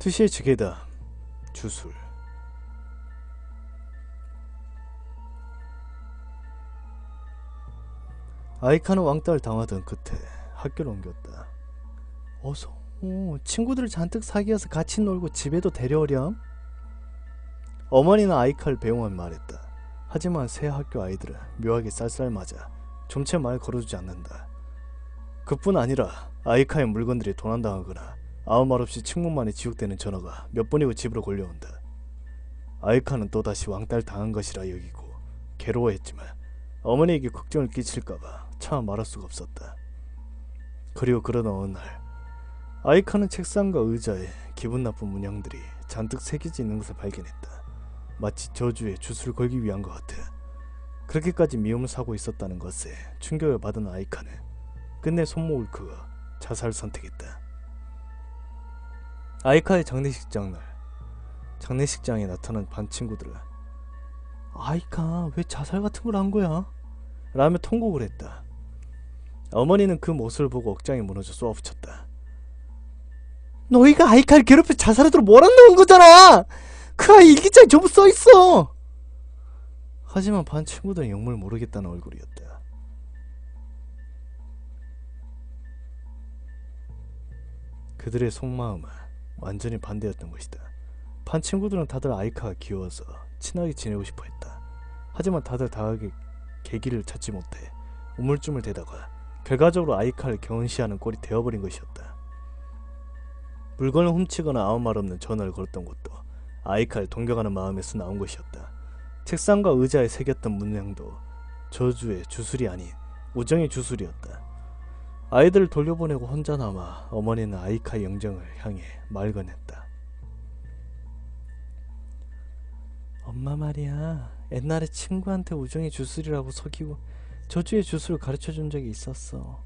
투시의 지게다 주술 아이카는 왕따를 당하던 끝에 학교를 옮겼다. 어서 오, 친구들 잔뜩 사귀어서 같이 놀고 집에도 데려오렴. 어머니는 아이카를 배웅하며 말했다. 하지만 새 학교 아이들은 묘하게 쌀쌀맞아 좀채 말 걸어주지 않는다. 그뿐 아니라 아이카의 물건들이 도난당하거나 아무 말 없이 측문만에 지속되는 전화가 몇 번이고 집으로 걸려온다. 아이카는 또다시 왕따를 당한 것이라 여기고 괴로워했지만 어머니에게 걱정을 끼칠까봐 차마 말할 수가 없었다. 그리고 그러던 어느 날 아이카는 책상과 의자에 기분 나쁜 문양들이 잔뜩 새겨져 있는 것을 발견했다. 마치 저주에 주술을 걸기 위한 것 같아. 그렇게까지 미움을 사고 있었다는 것에 충격을 받은 아이카는 끝내 손목을 그어 자살을 선택했다. 아이카의 장례식장 날 장례식장에 나타난 반 친구들은 아이카 왜 자살 같은 걸 한 거야? 라며 통곡을 했다. 어머니는 그 모습을 보고 억장이 무너져 쏘아붙였다. 너희가 아이카를 괴롭혀 자살하도록 몰아넣은 거잖아! 그 아이 일기장에 전부 써있어! 하지만 반 친구들은 영물 모르겠다는 얼굴이었다. 그들의 속마음은 완전히 반대였던 것이다. 반 친구들은 다들 아이카가 귀여워서 친하게 지내고 싶어 했다. 하지만 다들 다하게 계기를 찾지 못해 우물쭈물 대다가 결과적으로 아이카를 경시하는 꼴이 되어버린 것이었다. 물건을 훔치거나 아무 말 없는 전화를 걸었던 것도 아이카를 동경하는 마음에서 나온 것이었다. 책상과 의자에 새겼던 문양도 저주의 주술이 아닌 우정의 주술이었다. 아이들을 돌려보내고 혼자 남아 어머니는 아이카의 영정을 향해 말 건넸다. 엄마 말이야. 옛날에 친구한테 우정의 주술이라고 속이고 저주의 주술을 가르쳐 준 적이 있었어.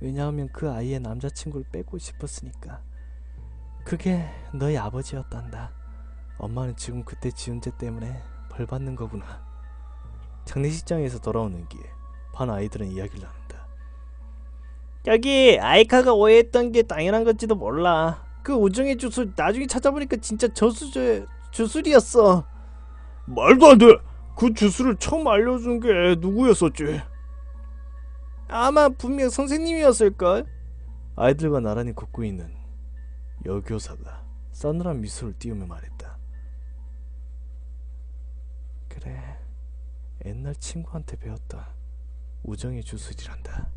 왜냐하면 그 아이의 남자친구를 빼고 싶었으니까. 그게 너희 아버지였단다. 엄마는 지금 그때 지은 죄 때문에 벌 받는 거구나. 장례식장에서 돌아오는 길, 반 아이들은 이야기를 나눈다. 여기 아이카가 오해했던 게 당연한 건지도 몰라. 그 우정의 주술 나중에 찾아보니까 진짜 저수저 주술이었어. 말도 안 돼. 그 주술을 처음 알려준 게 누구였었지? 아마 분명 선생님이었을걸? 아이들과 나란히 걷고 있는 여교사가 싸늘한 미소를 띄우며 말했다. 그래, 옛날 친구한테 배웠다. 우정의 주술이란다.